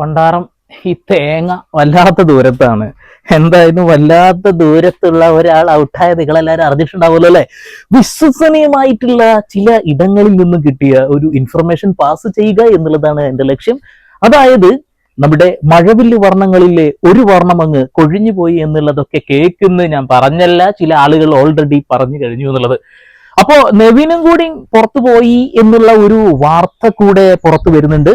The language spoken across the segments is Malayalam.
പണ്ടാറം ഈ തേങ്ങ വല്ലാത്ത ദൂരത്താണ്. എന്തായാലും വല്ലാത്ത ദൂരത്തുള്ള ഒരാൾ ഔട്ടായ നിങ്ങളെല്ലാവരും അറിഞ്ഞിട്ടുണ്ടാവുമല്ലോ അല്ലെ? വിശ്വസനീയമായിട്ടുള്ള ചില ഇടങ്ങളിൽ നിന്ന് കിട്ടിയ ഒരു ഇൻഫർമേഷൻ പാസ് ചെയ്യുക എന്നുള്ളതാണ് എന്റെ ലക്ഷ്യം. അതായത് നമ്മുടെ മഴവില്ല് വർണങ്ങളിലെ ഒരു വർണം അങ്ങ് കൊഴിഞ്ഞു പോയി എന്നുള്ളതൊക്കെ കേൾക്കുന്ന ഞാൻ പറഞ്ഞല്ല ചില ആളുകൾ ഓൾറെഡി പറഞ്ഞു കഴിഞ്ഞു എന്നുള്ളത്. അപ്പോ നവീനും കൂടി പുറത്തു പോയി എന്നുള്ള ഒരു വാർത്ത കൂടെ പുറത്തു വരുന്നുണ്ട്.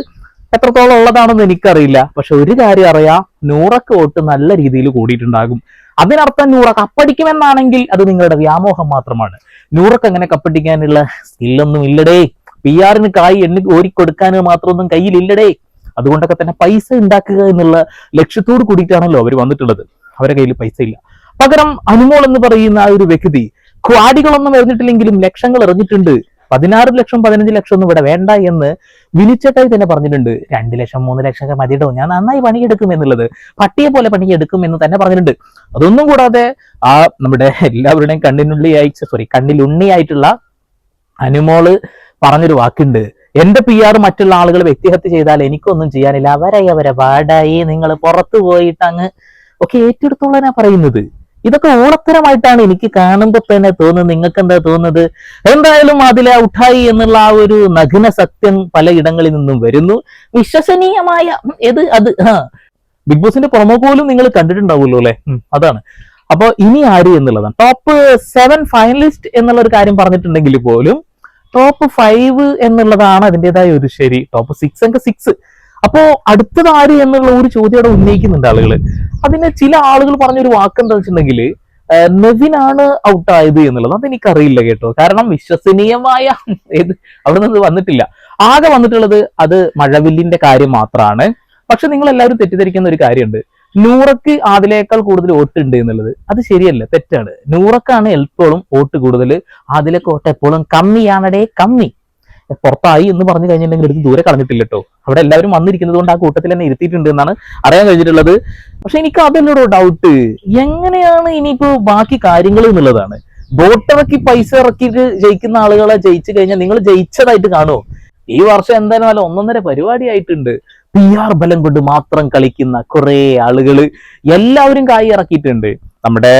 എത്രത്തോളം ഉള്ളതാണെന്ന് എനിക്കറിയില്ല. പക്ഷെ ഒരു കാര്യം അറിയാം നൂറക്ക് വോട്ട് നല്ല രീതിയിൽ കൂടിയിട്ടുണ്ടാകും. അതിനർത്ഥം നൂറ കപ്പടിക്കുമെന്നാണെങ്കിൽ അത് നിങ്ങളുടെ വ്യാമോഹം മാത്രമാണ്. നൂറക്ക് അങ്ങനെ കപ്പടിക്കാനുള്ള സ്കില്ലൊന്നും ഇല്ലടേ. പി ആറിന് കായ് എണ്ണി ഓരിക്കൊടുക്കാൻ മാത്രമൊന്നും കയ്യിലില്ലടേ. അതുകൊണ്ടൊക്കെ തന്നെ പൈസ ഉണ്ടാക്കുക എന്നുള്ള ലക്ഷ്യത്തോട് കൂടിയിട്ടാണല്ലോ അവർ വന്നിട്ടുള്ളത്. അവരുടെ കയ്യിൽ പൈസ ഇല്ല. പകരം അനുമോൾ എന്ന് പറയുന്ന ആ ഒരു വ്യക്തി ക്വാഡികളൊന്നും എറിഞ്ഞിട്ടില്ലെങ്കിലും ലക്ഷങ്ങൾ എറിഞ്ഞിട്ടുണ്ട്. പതിനാറ് ലക്ഷം പതിനഞ്ച് ലക്ഷം ഒന്നും ഇവിടെ വേണ്ട എന്ന് വിനിച്ചട്ടായി തന്നെ പറഞ്ഞിട്ടുണ്ട്. രണ്ട് ലക്ഷം മൂന്ന് ലക്ഷം ഒക്കെ മതിയിടോ ഞാൻ നന്നായി പണിയെടുക്കും എന്നുള്ളത് പട്ടിയെ പോലെ പണിയെടുക്കും എന്ന് തന്നെ പറഞ്ഞിട്ടുണ്ട്. അതൊന്നും കൂടാതെ ആ നമ്മുടെ എല്ലാവരുടെയും കണ്ണിനുള്ളിയായി സോറി കണ്ണിലുണ്ണിയായിട്ടുള്ള അനുമോൾ പറഞ്ഞൊരു വാക്കുണ്ട്. എന്റെ പി ആർ മറ്റുള്ള ആളുകൾ വ്യക്തിഹത്യ ചെയ്താൽ എനിക്കൊന്നും ചെയ്യാനില്ല. അവരായി അവരെ പാടായി നിങ്ങൾ പുറത്തു പോയിട്ട് അങ്ങ് ഒക്കെ ഏറ്റെടുത്തോളാനാ പറയുന്നത്. ഇതൊക്കെ ഓണത്തരമായിട്ടാണ് എനിക്ക് കാണുമ്പോൾ തന്നെ തോന്നുന്നത്. നിങ്ങൾക്ക് എന്താ തോന്നുന്നത്? എന്തായാലും അതിലെ ഉഠായി എന്നുള്ള ആ ഒരു നഗ്ന സത്യം പലയിടങ്ങളിൽ നിന്നും വരുന്നു. വിശ്വസനീയമായ ഏത് അത് ആ ബിഗ് ബോസിന്റെ പ്രൊമോ പോലും നിങ്ങൾ കണ്ടിട്ടുണ്ടാവുമല്ലോ അല്ലെ? അതാണ്. അപ്പൊ ഇനി ആര് എന്നുള്ളതാണ്. ടോപ്പ് സെവൻ ഫൈനലിസ്റ്റ് എന്നുള്ള ഒരു കാര്യം പറഞ്ഞിട്ടുണ്ടെങ്കിൽ പോലും ടോപ്പ് ഫൈവ് എന്നുള്ളതാണ് അതിന്റെതായ ഒരു ശരി. ടോപ്പ് സിക്സ് എങ്കിൽ സിക്സ് അപ്പോ അടുത്തത് ആര് എന്നുള്ള ഒരു ചോദ്യം അവിടെ ഉന്നയിക്കുന്നുണ്ട് ആളുകൾ അതിന് ചില ആളുകൾ പറഞ്ഞൊരു വാക്ക് എന്താ വെച്ചിട്ടുണ്ടെങ്കിൽ നെവിനാണ് ഔട്ടായത് എന്നുള്ളത് അതെനിക്കറിയില്ല കേട്ടോ. കാരണം വിശ്വസനീയമായ ഏത് അവിടെ നിന്ന് വന്നിട്ടില്ല. ആകെ വന്നിട്ടുള്ളത് അത് മഴവില്ലിന്റെ കാര്യം മാത്രമാണ് പക്ഷെ നിങ്ങൾ എല്ലാവരും തെറ്റിദ്ധരിക്കുന്ന ഒരു കാര്യമുണ്ട്. നൂറക്ക് ആദിലേക്കാൾ കൂടുതൽ വോട്ട് ഉണ്ട് എന്നുള്ളത്. അത് ശരിയല്ല തെറ്റാണ്. നൂറക്കാണ് എപ്പോഴും വോട്ട് കൂടുതൽ ആദിലേക്ക് വോട്ട് എപ്പോഴും കമ്മിയാണടേ കമ്മി. പുറത്തായി എന്ന് പറഞ്ഞു കഴിഞ്ഞിട്ടുണ്ടെങ്കിൽ എടുത്ത് ദൂരെ കളഞ്ഞിട്ടില്ല കേട്ടോ. അവിടെ എല്ലാവരും വന്നിരിക്കുന്നത് കൊണ്ട് ആ കൂട്ടത്തിൽ തന്നെ ഇരുത്തിയിട്ടുണ്ട് എന്നാണ് അറിയാൻ കഴിഞ്ഞിട്ടുള്ളത്. പക്ഷെ എനിക്ക് അതിലൊരു ഡൗട്ട് എങ്ങനെയാണ് ഇനിയിപ്പോ ബാക്കി കാര്യങ്ങൾ എന്നുള്ളതാണ്. ബോട്ടിറക്കി പൈസ ഇറക്കിയിട്ട് ജയിക്കുന്ന ആളുകളെ ജയിച്ചു കഴിഞ്ഞാൽ നിങ്ങൾ ജയിച്ചതായിട്ട് കാണുമോ ഈ വർഷം എന്തായാലും ഒന്നൊന്നര ഒന്നൊന്നര പരിപാടിയായിട്ടുണ്ട്. പി ആർ ബലം കൊണ്ട് മാത്രം കളിക്കുന്ന കുറെ ആളുകൾ എല്ലാവരും കായി ഇറക്കിയിട്ടുണ്ട്. നമ്മുടെ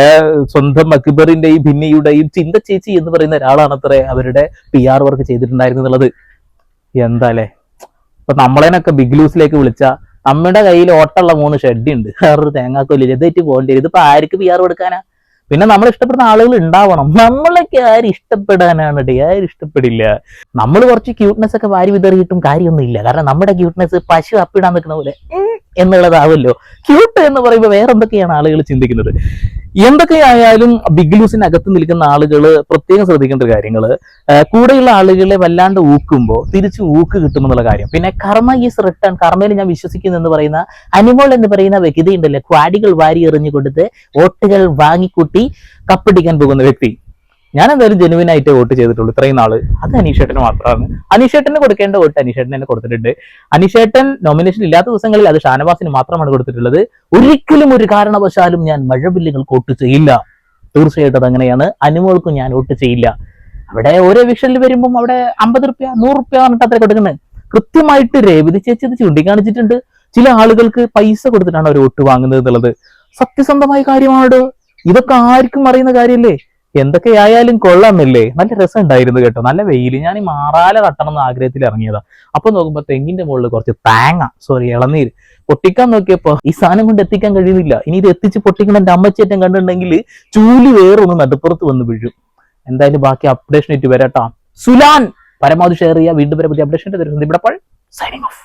സ്വന്തം അക്ബറിന്റെയും ഭിന്നിയുടെയും ചിന്ത ചേച്ചി എന്ന് പറയുന്ന ഒരാളാണ് അത്ര അവരുടെ പി ആർ വർക്ക് ചെയ്തിട്ടുണ്ടായിരുന്നു എന്നുള്ളത്. എന്താലേ ഇപ്പൊ നമ്മളേനൊക്കെ ബിഗ് ലൂസിലേക്ക് വിളിച്ച നമ്മുടെ കയ്യിൽ ഓട്ടമുള്ള മൂന്ന് ഷെഡ് ഉണ്ട്. വേറൊരു തേങ്ങാക്കൊല്ലില്ല ഇതായിട്ട് പോകേണ്ടി വരും. ഇതിപ്പോ ആർക്ക് പി ആർ കൊടുക്കാനാ? പിന്നെ നമ്മൾ ഇഷ്ടപ്പെടുന്ന ആളുകൾ ഉണ്ടാവണം നമ്മളൊക്കെ ആര് ഇഷ്ടപ്പെടാനാണ് ഡേ ആരും ഇഷ്ടപ്പെടില്ല. നമ്മൾ കുറച്ച് ക്യൂട്ട്നെസ് ഒക്കെ വാരി വിതറിയിട്ടും കാര്യമൊന്നുമില്ല കാരണം നമ്മുടെ ക്യൂട്ട്നെസ് പശു അപ്പിടാൻ നിൽക്കുന്ന പോലെ. എന്നുള്ളതാവല്ലോ. ക്യൂട്ട് എന്ന് പറയുമ്പോൾ വേറെ എന്തൊക്കെയാണ് ആളുകൾ ചിന്തിക്കുന്നത്? എന്തൊക്കെയായാലും ബിഗ് ലൂസിന് അകത്ത് നിൽക്കുന്ന ആളുകൾ പ്രത്യേകം ശ്രദ്ധിക്കേണ്ട കാര്യങ്ങൾ കൂടെയുള്ള ആളുകളെ വല്ലാണ്ട് ഊക്കുമ്പോൾ തിരിച്ച് ഊക്ക് കിട്ടുമെന്നുള്ള കാര്യം. പിന്നെ കർമ്മ ഈസ് റിട്ടേൺ കർമ്മയിൽ ഞാൻ വിശ്വസിക്കുന്നു എന്ന് പറയുന്ന അനിമോൾ എന്ന് പറയുന്ന വ്യക്തി ഉണ്ടല്ലോ ക്വാഡികൾ വാരി എറിഞ്ഞു കൊടുത്ത് വോട്ടുകൾ വാങ്ങിക്കൂട്ടി കപ്പടിക്കാൻ പോകുന്ന വ്യക്തി. ഞാൻ എന്തായാലും ജെനുവിൻ ആയിട്ട് വോട്ട് ചെയ്തിട്ടുള്ളൂ. ഇത്രയും നാൾ. അത് അനീഷേട്ടന് മാത്രമാണ്. അനീഷേട്ടന് കൊടുക്കേണ്ട വോട്ട് അനീഷേട്ടൻ തന്നെ കൊടുത്തിട്ടുണ്ട്. അനീഷേട്ടൻ നോമിനേഷൻ ഇല്ലാത്ത ദിവസങ്ങളിൽ അത് ഷാനവാസിന് മാത്രമാണ് കൊടുത്തിട്ടുള്ളത്. ഒരിക്കലും ഒരു കാരണവശാലും ഞാൻ മഴബില്ലുകൾക്ക് വോട്ട് ചെയ്യില്ല. തീർച്ചയായിട്ടും അതങ്ങനെയാണ്. അനുമോൾക്കും ഞാൻ വോട്ട് ചെയ്യില്ല. അവിടെ ഓരോ വിഷനിൽ വരുമ്പം അവിടെ അമ്പത് റുപ്യ നൂറ് റുപ്യ പറഞ്ഞിട്ട് അത്ര കൊടുക്കുന്നത് കൃത്യമായിട്ട് രേവതി ചേച്ചി അത് ചൂണ്ടിക്കാണിച്ചിട്ടുണ്ട്. ചില ആളുകൾക്ക് പൈസ കൊടുത്തിട്ടാണ് അവർ വോട്ട് വാങ്ങുന്നത് എന്നുള്ളത്. സത്യസന്ധമായ കാര്യമാണ് ഇതൊക്കെ ആർക്കും അറിയുന്ന കാര്യമല്ലേ എന്തൊക്കെയായാലും കൊള്ളാമല്ലേ നല്ല രസം ഉണ്ടായിരുന്നു കേട്ടോ. നല്ല വെയിൽ ഞാൻ ഈ മാറാല കട്ടണം എന്ന ആഗ്രഹത്തിൽ ഇറങ്ങിയതാ അപ്പൊ നോക്കുമ്പോ തെങ്ങിന്റെ മുകളിൽ കുറച്ച് തേങ്ങ സോറി ഇളനീര് പൊട്ടിക്കാൻ നോക്കിയപ്പോ ഈ സാധനം കൊണ്ട് എത്തിക്കാൻ കഴിയുന്നില്ല. ഇനി ഇത് എത്തിച്ച് പൊട്ടിക്കണം എന്റെ അമ്മച്ചേറ്റം കണ്ടിട്ടുണ്ടെങ്കിൽ വേറെ വേറൊന്ന് നടുപ്പുറത്ത് വന്ന് വീഴും. എന്തായാലും ബാക്കി അപ്ഡേഷൻ ഇട്ട് വരാട്ടാ സുലാൻ പരമാവധി ഷെയർ ചെയ്യുക. വീണ്ടും വരെ പുതിയ അപ്ഡേഷൻ ഇവിടെ സൈനിങ് ഓഫ്